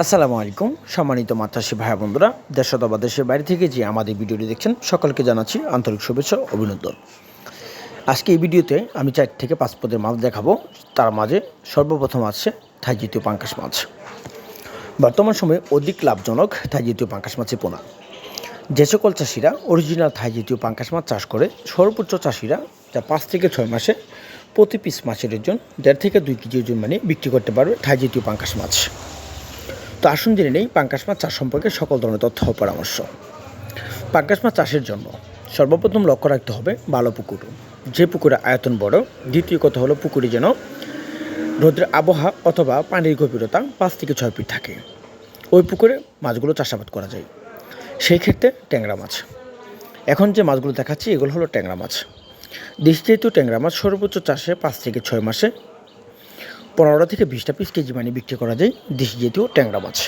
আসসালামু আলাইকুম, সম্মানিত মাতাসী ভাই বন্ধুরা, দেশ অথবা দেশের বাইরে থেকে যে আমাদের ভিডিওটি দেখছেন, সকলকে জানাচ্ছি আন্তরিক শুভেচ্ছা অভিনন্দন। আজকে এই ভিডিওতে আমি চার থেকে পাঁচ পদের মাছ দেখাবো, তার মাঝে সর্বপ্রথম আছে থাই জাতীয় পাঙ্কাশ মাছ। বর্তমান সময়ে অধিক লাভজনক থাই জাতীয় পাঙ্কাশ মাছের পোনা। যে সকল চাষিরা অরিজিনাল থাই জাতীয় পাঙ্কাশ মাছ চাষ করে, সর্বোচ্চ চাষিরা যা পাঁচ থেকে ছয় মাসে প্রতি পিস মাছের ওজন দেড় থেকে দুই কেজি ওজন মানে বিক্রি করতে পারবে থাই জাতীয় পাঙ্কাশ মাছ। তো আসুন জেনে নেই পাঙ্কাশ মাছ চাষ সম্পর্কে সকল ধরনের তথ্য পরামর্শ। পাঙ্কাশ মাছ চাষের জন্য সর্বপ্রথম লক্ষ্য রাখতে হবে ভালো পুকুর যে পুকুরে আয়তন বড়, দ্বিতীয় কথা হলো পুকুরে যেন রোদের আবহাওয়া অথবা পানির গভীরতা পাঁচ থেকে ছয় ফিট থাকে। ওই পুকুরে মাছগুলো চাষাবাদ করা যায়। সেই ক্ষেত্রে ট্যাংরা মাছ। এখন যে মাছগুলো দেখাচ্ছি এগুলো হলো ট্যাংরা মাছ। দেশি যেহেতু ট্যাংরা মাছ সর্বোচ্চ চাষে পাঁচ থেকে ছয় মাসে পনেরো থেকে বিশটা পিস কেজি মানে বিক্রি করা যায় দেশি জাতীয় ট্যাংরা মাছ।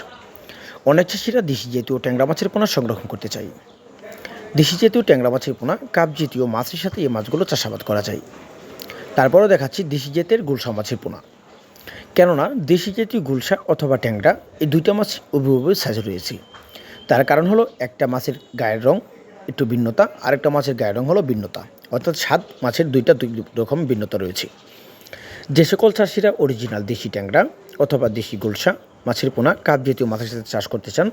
অনেক চাষিরা দেশি জাতীয় ট্যাংরা মাছের পোনা সংরক্ষণ করতে চাই। দেশি জাতীয় ট্যাংরা মাছের পোনা কাপ জাতীয় মাছের সাথে এই মাছগুলো চাষাবাদ করা যায়। তারপরেও দেখাচ্ছি দেশি জাতের গুলশা মাছের পোনা। কেননা দেশি জাতীয় গুলশা অথবা ট্যাংরা এই দুইটা মাছ উভয় সাজে রয়েছে। তার কারণ হলো একটা মাছের গায়ের রং একটু ভিন্নতা, আরেকটা মাছের গায়ের রং হলো ভিন্নতা। অর্থাৎ স্বাদ মাছের দুইটা দুই রকম ভিন্নতা রয়েছে। যে সকল চাষিরা অরিজিনাল দেশি ট্যাংরা অথবা দেশি গোলসা, মাছের পোনা কাপ জাতীয় মাছের সাথে চাষ করতে চান।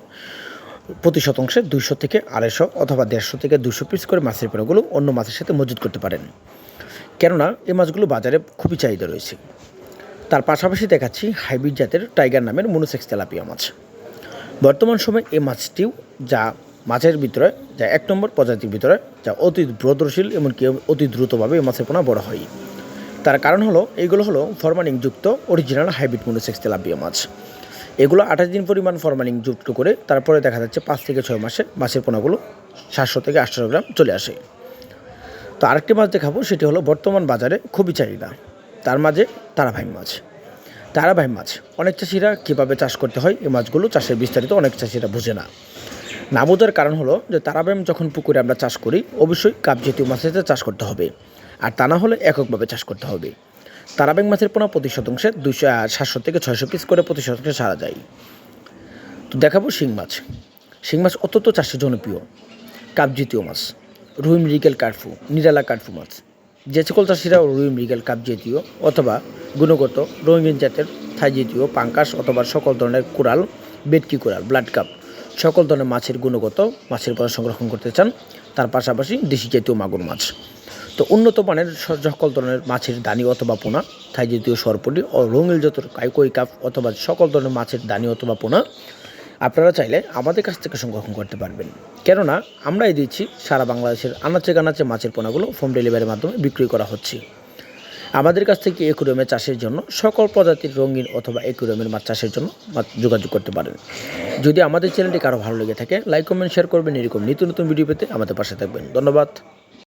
প্রতি শতাংশে দুইশো থেকে আড়াইশো অথবা দেড়শো থেকে দুশো পিস করে মাছের পোনাগুলো অন্য মাছের সাথে মজুত করতে পারেন। কেননা এই মাছগুলো বাজারে খুবই চাহিদা রয়েছে। তার পাশাপাশি দেখাচ্ছি হাইব্রিড জাতের টাইগার নামের মনুসেক্স তেলাপিয়া মাছ। বর্তমান সময়ে এই মাছটিও যা মাছের ভিতরে, যা এক নম্বর প্রজাতির ভিতরে, যা অতি ব্রদশীল এমনকি অতি দ্রুতভাবে এই মাছের পোনা বড় হয়। তার কারণ হলো এইগুলো হলো ফরমালিংযুক্ত অরিজিনাল হাইব্রিড মনোসেক্স তেলাপিয়া মাছ। এগুলো আঠাশ দিন পরিমাণ ফরমালিং যুক্ত করে তারপরে দেখা যাচ্ছে পাঁচ থেকে ছয় মাসে মাছের পোনাগুলো সাতশো থেকে আটশো গ্রাম চলে আসে। তো আরেকটি মাছ দেখাবো, সেটি হলো বর্তমান বাজারে খুবই চাহিদা। তার মাঝে তারাভাই মাছ। তারাভাই মাছ, অনেক চাষিরা কীভাবে চাষ করতে হয় এই মাছগুলো চাষের বিস্তারিত অনেক চাষিরা বুঝে না। না বোঝার কারণ হলো যে তারাবাইম যখন পুকুরে আমরা চাষ করি, অবশ্যই কাপ জাতীয় মাছের চাষ করতে হবে। আর তা না হলে এককভাবে চাষ করতে হবে। তারাব্যাং মাছের পোনা প্রতি শতাংশে দুশো সাতশো থেকে ছয়শো পিস করে প্রতি শতাংশে সারা যায়। তো দেখাবো শিং মাছ। শিং মাছ অত্যন্ত চাষে জনপ্রিয়। কাপ জাতীয় মাছ। রুই মৃগেল কার্ফু নিরালা কার্ফু মাছ। যে সকল চাষিরা রুই মৃগেল কাপ জাতীয় অথবা গুণগত রঙিন জাতের থাই জাতীয় পাঙ্কাস অথবা সকল ধরনের কোরাল, বেটকি কোরাল, ব্লাড কাপ সকল ধরনের মাছের গুণগত মাছের পর সংরক্ষণ করতে চান। তার পাশাপাশি দেশি জাতীয় মাগুর মাছ। তো উন্নত মানের সকল ধরনের মাছের দানি অথবা পোনা, থাই জাতীয় সরপটি ও রঙিল জাতের কাইকই কাপ অথবা সকল ধরনের মাছের দানি অথবা পোনা আপনারা চাইলে আমাদের কাছ থেকে সংরক্ষণ করতে পারবেন। কেননা আমরাই দিচ্ছি, সারা বাংলাদেশের আনাচে কানাচে মাছের পোনাগুলো হোম ডেলিভারির মাধ্যমে বিক্রি করা হচ্ছে। আমাদের কাছ থেকে একুরিয়ামে চাষের জন্য সকল প্রজাতির রঙিন অথবা একুরিয়ামের মাছ চাষের জন্য যোগাযোগ করতে পারেন। যদি আমাদের চ্যানেলটি কারও ভালো লেগে থাকে, লাইক, কমেন্ট, শেয়ার করবেন। এরকম নিত্য নতুন ভিডিও পেতে আমাদের পাশে থাকবেন। ধন্যবাদ।